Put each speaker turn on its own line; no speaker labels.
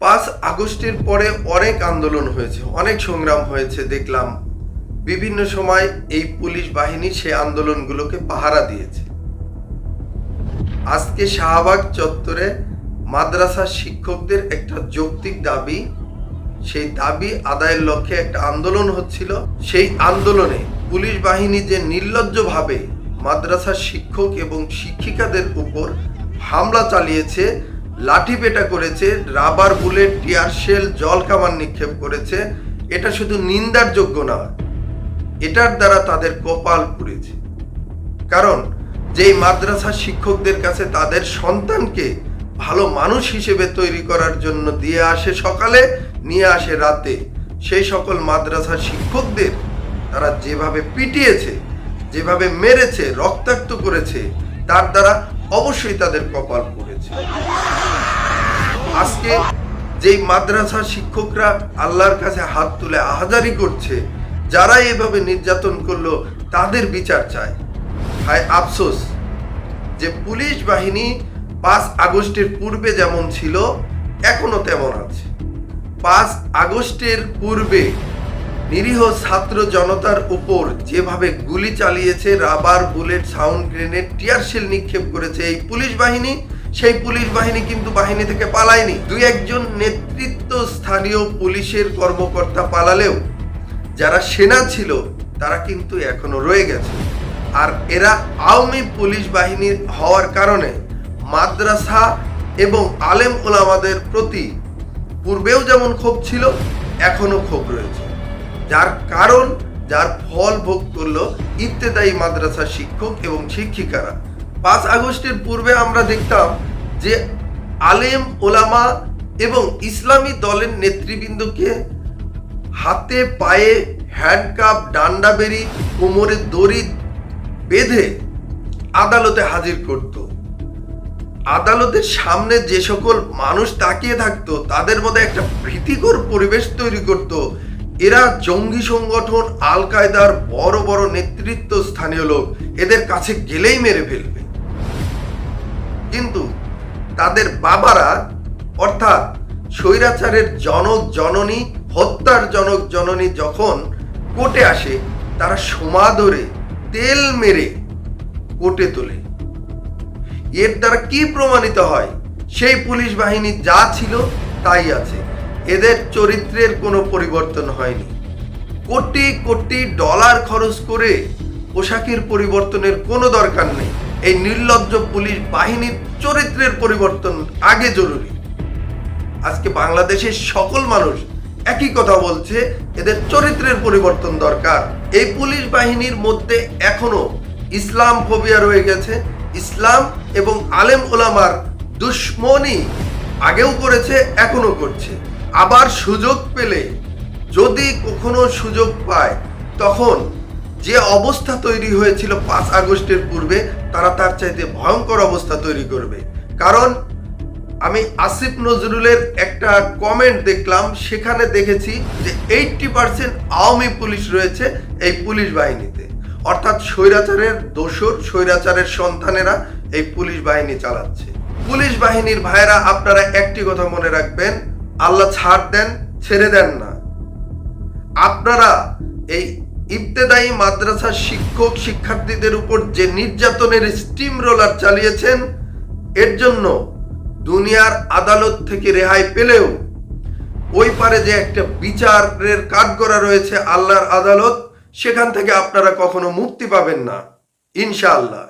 পাঁচ আগস্টের পরে অনেক আন্দোলন হয়েছে, অনেক সংগ্রাম হয়েছে, দেখলাম। বিভিন্ন সময় এই পুলিশ বাহিনী সে আন্দোলনগুলোকে পাহারা দিয়েছে। আজকে শাহবাগ চত্বরে মাদ্রাসা শিক্ষকদের একটা যৌক্তিক দাবি, সেই দাবি আদায়ের লক্ষ্যে একটা আন্দোলন হচ্ছিল। সেই আন্দোলনে পুলিশ বাহিনী যে নির্লজ্জভাবে মাদ্রাসার শিক্ষক এবং শিক্ষিকাদের উপর হামলা চালিয়েছে লাঠিপেটা করেছে, রাবার বুলেট, টিয়ার শেল, জল নিক্ষেপ করেছে। এটা শুধু নিন্দার যোগ্য না এটার দ্বারা তাদের কপাল পুড়েছে। কারণ যেই মাদ্রাসা শিক্ষকদের কাছে তাদের সন্তানকে ভালো মানুষ হিসেবে তৈরি করার জন্য দিয়ে আসে সকালে, নিয়ে আসে রাতে, সেই সকল মাদ্রাসা শিক্ষকদের তারা যেভাবে পিটিয়েছে, যেভাবে মেরেছে, রক্তাক্ত করেছে, তার দ্বারা অবশ্যই তাদের কপাল পড়েছে। আজকে যেই মাদ্রাসা শিক্ষকরা আল্লাহর কাছে হাত তুলে আহাজারি করছে যারা এভাবে নির্যাতন করল, তাদের বিচার চায়। হায় আফসোস যে পুলিশ বাহিনী পাঁচ আগস্টের পূর্বে যেমন ছিল, এখনও তেমন আছে। পাঁচ আগস্টের পূর্বে নিরীহ ছাত্র জনতার উপর যেভাবে গুলি চালিয়েছে, rubber, bullet, sound grenade tear shell নিক্ষেপ করেছে এই পুলিশ বাহিনী সেই পুলিশ বাহিনী কিন্তু বাহিনী থেকে পালায়নি। দুই একজন নেতৃত্ব স্থানীয় পুলিশের কর্মকর্তা পালালেও যারা সেনা ছিল, তারা কিন্তু এখনও রয়ে গেছে। আর এরা আওয়ামী পুলিশ বাহিনীর হওয়ার কারণে মাদ্রাসা এবং আলেম ওলামাদের প্রতি পূর্বেও যেমন ক্ষোভ ছিল, এখনও ক্ষোভ রয়েছে। যার কারণ, যার ফল ভোগ করল ইত্তেদায়ী মাদ্রাসা শিক্ষক এবং শিক্ষিকারা। পাঁচ আগস্টের পূর্বে আমরা দেখতাম যে আলেম ওলামা এবং ইসলামী দলের নেতৃবৃন্দকে হাতে পায়ে হ্যান্ডকাপ ডান্ডা বেরি কোমরে দড়ি বেঁধে আদালতে হাজির করত। আদালতের সামনে যে সকল মানুষ তাকিয়ে থাকতো, তাদের মধ্যে একটা ভীতিকর পরিবেশ তৈরি করত। এরা জঙ্গি সংগঠন আল কায়দার বড় বড় নেতৃত্ব স্থানীয় লোক, এদের কাছে গেলেই মেরে ফেলবে। তাদের বাবারা, অর্থাৎ স্বৈরাচারের জনক জননী, হত্যার জনক জননী যখন কোর্টে আসে, তারা সমাদরে তেল মেরে কোর্টে তোলে। এর দ্বারা কি প্রমাণিত হয়? সেই পুলিশ বাহিনী যা ছিল, তাই আছে। এদের চরিত্রের কোনো পরিবর্তন হয়নি। কোটি কোটি ডলার খরচ করে পোশাকের পরিবর্তনের কোনো দরকার নেই। এই নির্লজ্জ পুলিশ বাহিনীর চরিত্রের পরিবর্তন আগে জরুরি। আজকে বাংলাদেশের সকল মানুষ একই কথা বলছে, এদের চরিত্রের পরিবর্তন দরকার। এই পুলিশ বাহিনীর মধ্যে এখনও ইসলাম ফোবিয়া রয়ে গেছে। ইসলাম এবং আলেম ওলামার দুশ্মনী আগেও করেছে, এখনও করছে। আবার সুযোগ পেলে যদি কখনো সুযোগ পায়, তখন যে অবস্থা তৈরি হয়েছিল পাঁচ আগস্টের পূর্বে, তারা তার চাইতে ভয়ঙ্কর অবস্থা তৈরি করবে। কারণ, আমি আসিফ নজরুলের একটা কমেন্ট দেখলাম, সেখানে দেখেছি যে এইটটি পার্সেন্ট আওয়ামী পুলিশ রয়েছে এই পুলিশ বাহিনীতে। অর্থাৎ স্বৈরাচারের দোসর স্বৈরাচারের সন্তানেরা এই পুলিশ বাহিনী চালাচ্ছে। পুলিশ বাহিনীর ভাইরা আপনারা একটি কথা মনে রাখবেন, আল্লাহ ছাড় দেন, ছেড়ে দেন না। আপনারা এই ইবতেদায়ী মাদ্রাসার শিক্ষক শিক্ষার্থীদের উপর যে নির্যাতনের স্টিম রোলার চালিয়েছেন, এর জন্য দুনিয়ার আদালত থেকে রেহাই পেলেও ওই পারে যে একটা বিচারের কাজ করা রয়েছে আল্লাহর আদালত, সেখান থেকে আপনারা কখনো মুক্তি পাবেন না। ইনশাআল্লাহ।